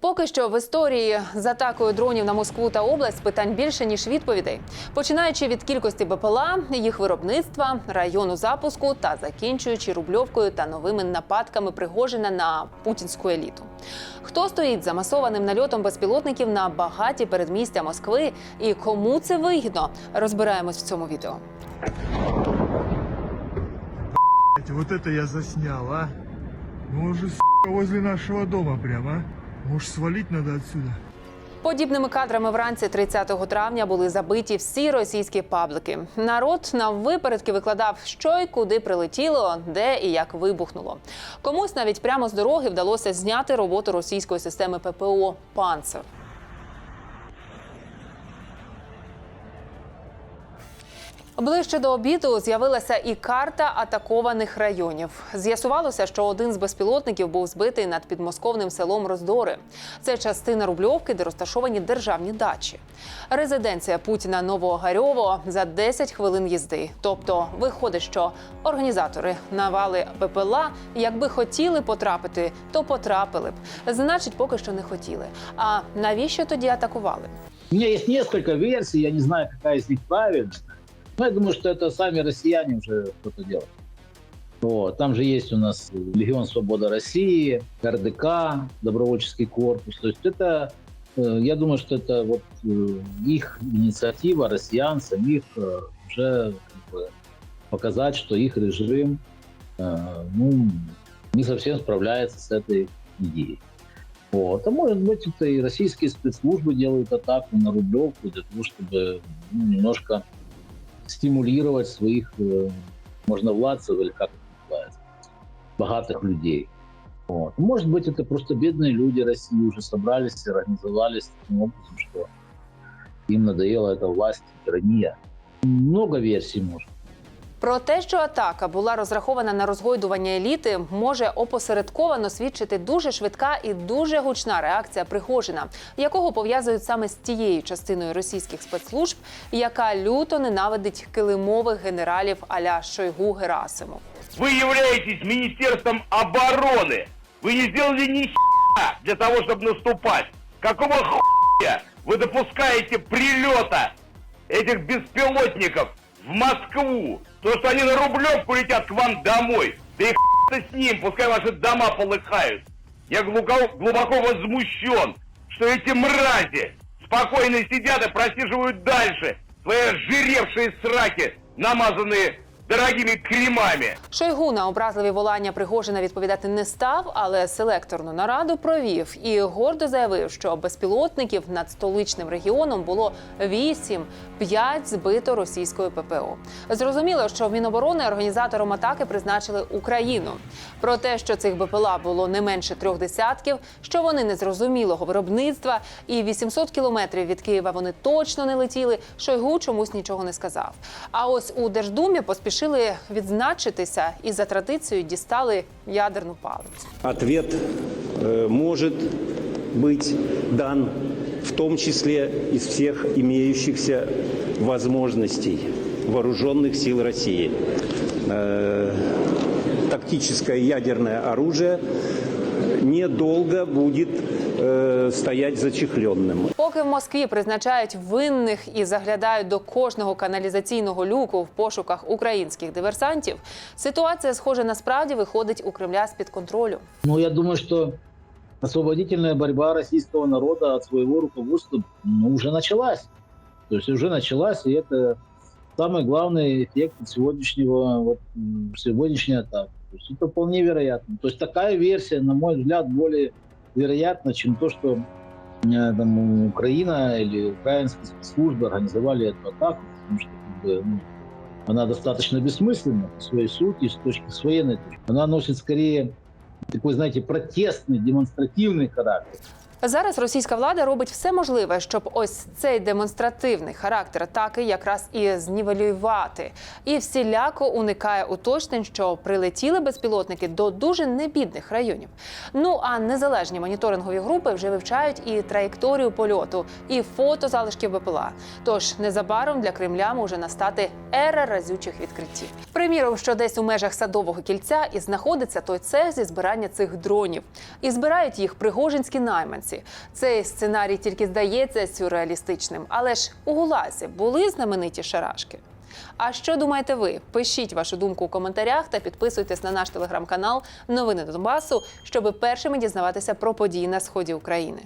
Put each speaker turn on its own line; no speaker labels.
Поки що в історії з атакою дронів на Москву та область питань більше ніж відповідей, починаючи від кількості БПЛА, їх виробництва, району запуску та закінчуючи рубльовкою та новими нападками Пригожина на путінську еліту. Хто стоїть за масованим нальотом безпілотників на багаті передмістя Москви і кому це вигідно? Розбираємось в цьому відео.
Вот это я заснял, а? Ну уже, возле нашего дома прямо, а? Может, свалить надо отсюда?
Подібними кадрами вранці 30 травня були забиті всі російські паблики. Народ на випередки викладав, що й куди прилетіло, де і як вибухнуло. Комусь навіть прямо з дороги вдалося зняти роботу російської системи ППО Панцер. Ближче до обіду з'явилася і карта атакованих районів. З'ясувалося, що один з безпілотників був збитий над підмосковним селом Роздори. Це частина Рубльовки, де розташовані державні дачі. Резиденція Путіна Новоогарьово за 10 хвилин їзди. Тобто, виходить, що організатори навали ППЛА, якби хотіли потрапити, то потрапили б. Значить, поки що не хотіли. А навіщо тоді атакували?
У меня есть несколько версий, я не знаю, какая из них правильная. Но я думаю, что это сами россияне уже что-то делают. Вот. Там же есть у нас Легион Свобода России, РДК, Добровольческий корпус. То есть это, э, я думаю, что это вот э, их инициатива, россиян самих э, уже как бы, показать, что их режим ну, не совсем справляется с этой идеей. Вот. А может быть, это и российские спецслужбы делают атаку на Рублевку для того, чтобы ну, немножко стимулировать своих э, можновладцев, или как это называется, богатых людей. Вот. Может быть, это просто бедные люди России уже собрались и организовались таким образом, что им надоела эта власть, тирания. Много версий может.
Про те, що атака була розрахована на розгойдування еліти, може опосередковано свідчити дуже швидка і дуже гучна реакція Пригожина, якого пов'язують саме з тією частиною російських спецслужб, яка люто ненавидить килимових генералів аля Шойгу Герасимов.
Вы являетесь Министерством обороны. Вы не сделали ни хера для того, чтобы наступать. Какого хуя вы допускаете прилета этих беспилотников в Москву? То, что они на Рублевку летят к вам домой. Да и хуй с ним, пускай ваши дома полыхают. Я глубоко, глубоко возмущен, что эти мрази спокойно сидят и просиживают дальше свои ожиревшие сраки, намазанные дорогими кремами.
Шойгу на образливі волання Пригожина відповідати не став, але селекторну нараду провів і гордо заявив, що безпілотників над столичним регіоном було 8, 5 збито російською ППО. Зрозуміло, що в Міноборони організатором атаки призначили Україну. Про те, що цих БПЛА було не менше трьох десятків, що вони незрозумілого виробництва, і 800 кілометрів від Києва вони точно не летіли. Шойгу чомусь нічого не сказав. А ось у Держдумі поспішили відзначитися і за традицією дістали ядерну палицю.
Ответ э, может быть дан в том числе из всех имеющихся возможностей вооруженных сил России. Э, Тактическое ядерное оружие недолго будет э, стоять зачехленным.
Поки в Москві призначають винних і заглядають до кожного каналізаційного люку в пошуках українських диверсантів, ситуація, схоже, насправді виходить у Кремля з під контролю.
Ну, я думаю, что освободительная борьба российского народа от своего руководства ну, уже началась. То есть уже началась, и это самый главный эффект от сегодняшнего, вот, м, сегодняшней атаки. То есть это вполне вероятно. То есть такая версия, на мой взгляд, более вероятна, чем то, что э, там, Украина или украинские спецслужбы организовали эту атаку, потому что как бы, ну, она достаточно бессмысленна по своей сути, с точки с военной. Она носит скорее такой, знаете, протестный, демонстративный характер.
Зараз російська влада робить все можливе, щоб ось цей демонстративний характер атаки якраз і знівелювати, і всіляко уникає уточнень, що прилетіли безпілотники до дуже небідних районів. Ну а незалежні моніторингові групи вже вивчають і траєкторію польоту, і фото залишків БПЛА. Тож незабаром для Кремля може настати ера разючих відкриттів. Приміром, що десь у межах садового кільця і знаходиться той цех зі збирання цих дронів, і збирають їх пригожинські найманці. Вулиці. Цей сценарій тільки здається сюрреалістичним, але ж у Гулазі були знамениті шарашки. А що думаєте ви? Пишіть вашу думку у коментарях та підписуйтесь на наш телеграм-канал Новини Донбасу, щоб першими дізнаватися про події на сході України.